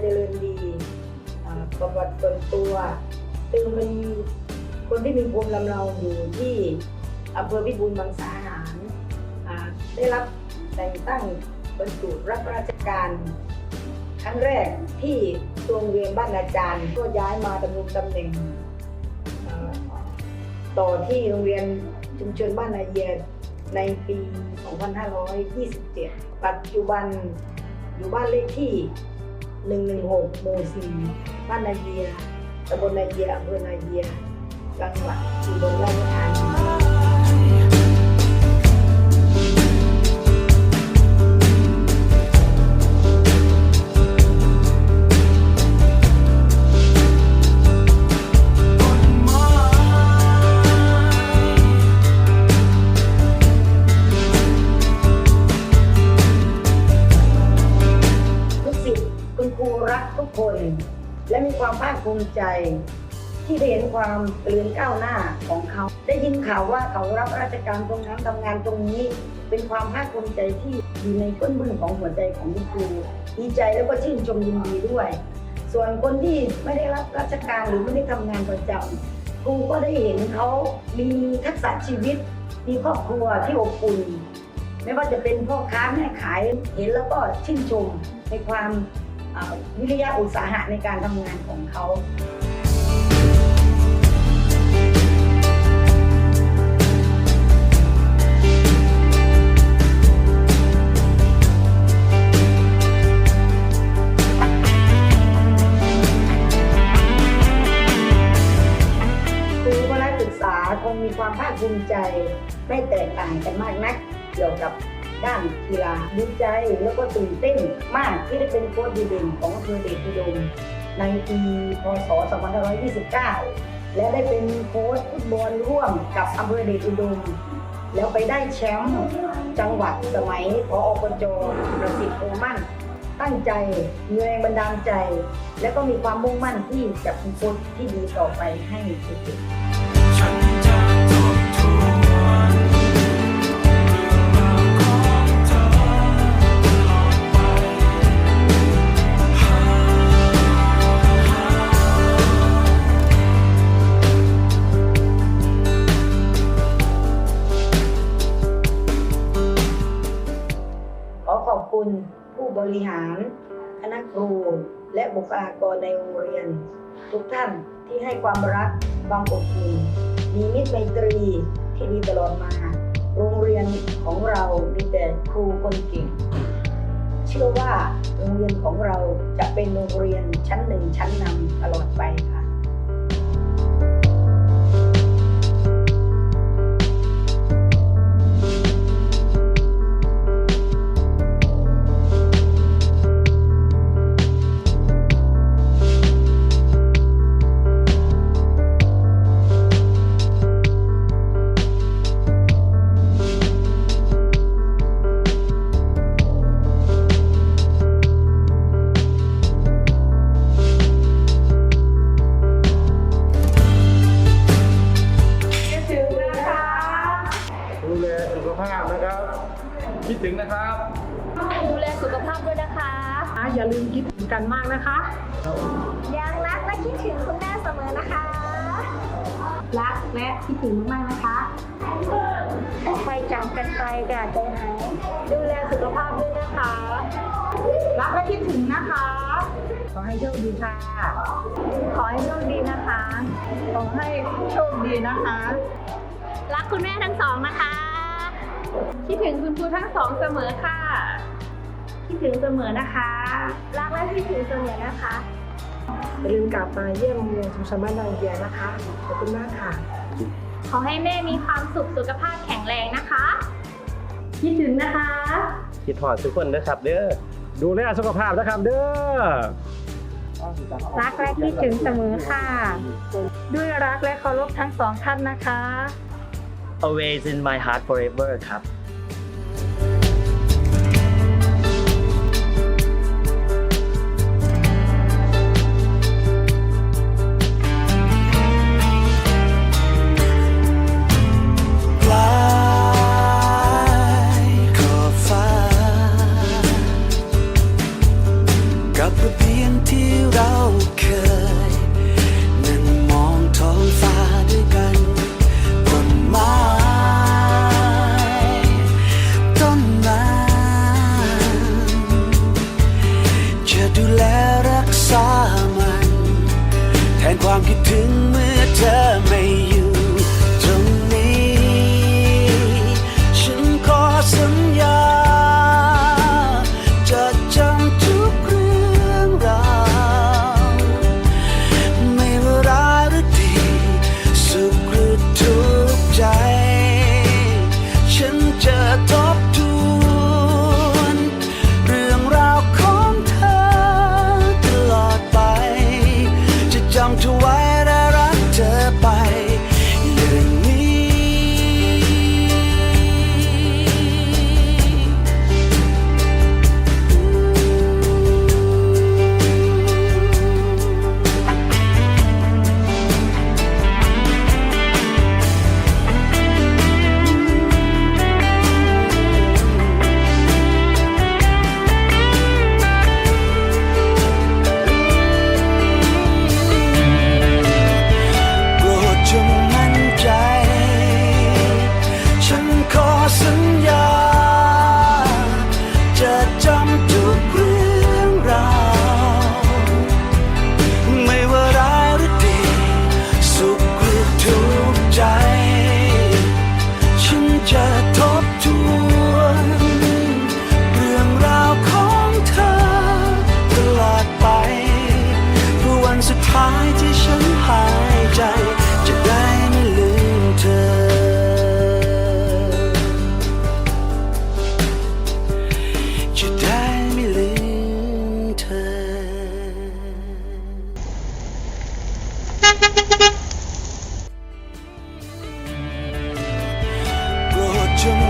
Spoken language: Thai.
เจริญดีประวัติส่วนตัวตึงเป็นคนที่มีภูมิลำเนาอยู่ที่อำเภอพิบูลบางสาหารได้รับแต่งตั้งบรรจุรับราชการครั้งแรกที่โรงเรียนบ้านอาจารย์ ก็ย้ายมาดำรงตำแหน่งต่อที่โรงเรียนชุมชนบ้านนาเยียในปี 2527 ปัจจุบันอยู่บ้านเลขที่ 116 หมู่ 4 บ้านนาเยียตำบลนาเยียอำเภอนาเยียจังหวัดอุบลราชธานี มิใจ ที่ได้เห็นความเจริญก้าวหน้าของเขา ได้ยินข่าวว่าเขารับราชการตรงนั้นทำงานตรงนี้ เป็นความภาคภูมิใจที่อยู่ในก้นบึ้งของหัวใจของคุณครูดีใจแล้วก็ชื่นชมยินดีด้วย ส่วนคนที่ไม่ได้รับราชการหรือไม่ได้ทำงานประจำครูก็ได้เห็นเขามีทักษะชีวิต มีครอบครัวที่อบอุ่นไม่ว่าจะเป็นพ่อค้าแม่ขายเห็นแล้วก็ชื่นชมในความ วิริยะอุตสาหะในการทำงานของเขาครูวนักศึกษาคงมีความภาคภูมิใจไม่แตกต่างกันมากนัก เกี่ยวกับ ด้านกีฬาดีใจแล้วก็ตื่นเต้นมากที่ได้เป็นโค้ชดีเด่นของอำเภอเดชอุดมในปีพศ 2529 และได้เป็นโค้ชฟุตบอลร่วมกับอำเภอเดชอุดม แล้วไปได้แชมป์จังหวัดสมัยพออบจประสิทธิ์โอมั่น ตั้งใจมีแรงบันดาลใจ และก็มีความมุ่งมั่นที่จะเป็นโค้ชที่ดีต่อไปให้เด็กๆ ผู้บริหาร คณะครู และบุคลากรในโรงเรียน ทุกท่านที่ให้ความรักความอบอุ่นมีมิตรไมตรีที่ดีตลอดมา โรงเรียนของเรามีแต่ครูคนเก่ง เชื่อว่าโรงเรียนของเราจะเป็นโรงเรียนชั้นหนึ่งชั้นนำตลอดไปค่ะ คิดถึงนะครับ ดูแลสุขภาพด้วยนะคะอย่าลืมคิดถึงกันมากนะคะยังรักและคิดถึงคุณแม่เสมอนะคะ รักและคิดถึงมากๆนะคะไปจากกันไปกันใจหายดูแลสุขภาพด้วยนะคะ รักและคิดถึงนะคะ ขอให้โชคดีค่ะ ขอให้โชคดีนะคะ ขอให้โชคดีนะคะ รักคุณแม่ทั้งสองนะคะ คิดถึงคุณครูทั้งสองเสมอค่ะ คิดถึงเสมอนะคะ รักและคิดถึงเสมอนะคะ อย่าลืมกลับมาเยี่ยมโรงเรียนชุมชนบ้านนางเยียนะคะ ขอบคุณมากค่ะ ขอให้แม่มีความสุขสุขภาพแข็งแรงนะคะ คิดถึงนะคะ คิดหอดทุกคนนะครับเด้อ ดูแลสุขภาพนะครับเด้อ รักและคิดถึงเสมอค่ะ ด้วยรักและเคารพทั้งสองท่านนะคะ always in my heart forever ครับ จ